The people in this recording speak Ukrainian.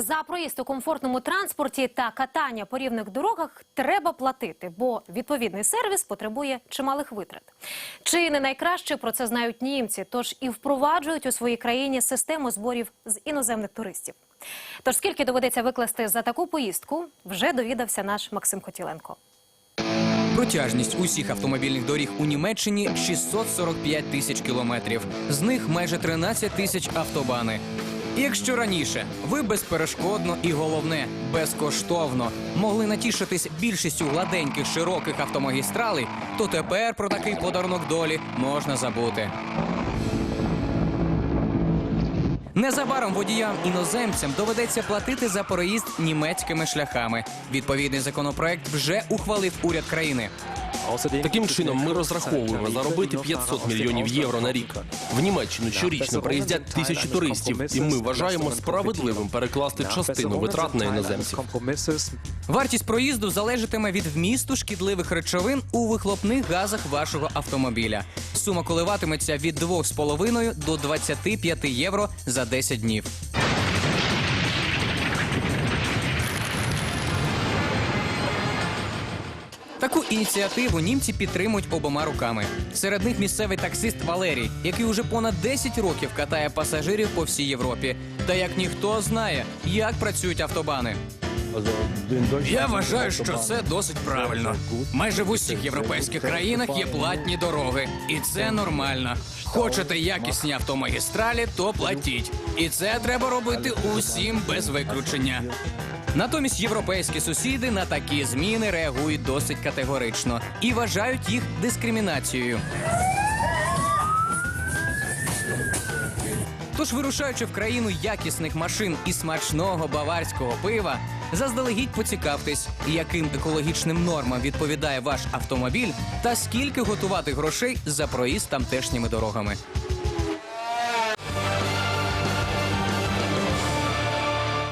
За проїзд у комфортному транспорті та катання по рівних дорогах треба платити, бо відповідний сервіс потребує чималих витрат. Чи не найкраще про це знають німці, тож і впроваджують у своїй країні систему зборів з іноземних туристів. Тож скільки доведеться викласти за таку поїздку, вже довідався наш Максим Котіленко. Протяжність усіх автомобільних доріг у Німеччині 645 тисяч кілометрів. З них майже 13 тисяч автобани. Якщо раніше ви безперешкодно і головне безкоштовно могли натішитись більшістю гладеньких широких автомагістралей, то тепер про такий подарунок долі можна забути. Незабаром водіям іноземцям доведеться платити за проїзд німецькими шляхами. Відповідний законопроект вже ухвалив уряд країни. Таким чином, ми розраховуємо заробити 500 мільйонів євро на рік. В Німеччину щорічно приїздять тисячі туристів, і ми вважаємо справедливим перекласти частину витрат на іноземців. Вартість проїзду залежатиме від вмісту шкідливих речовин у вихлопних газах вашого автомобіля. Сума коливатиметься від 2,5 до 25 євро за 10 днів. Таку ініціативу німці підтримують обома руками. Серед них місцевий таксист Валерій, який уже понад 10 років катає пасажирів по всій Європі. Та як ніхто знає, як працюють автобани. Я вважаю, що це досить правильно. Майже в усіх європейських країнах є платні дороги, і це нормально. Хочете якісні автомагістралі, то платіть. І це треба робити усім без виключення. Натомість європейські сусіди на такі зміни реагують досить категорично і вважають їх дискримінацією. Тож, вирушаючи в країну якісних машин і смачного баварського пива, заздалегідь поцікавтесь, яким екологічним нормам відповідає ваш автомобіль, та скільки готувати грошей за проїзд тамтешніми дорогами.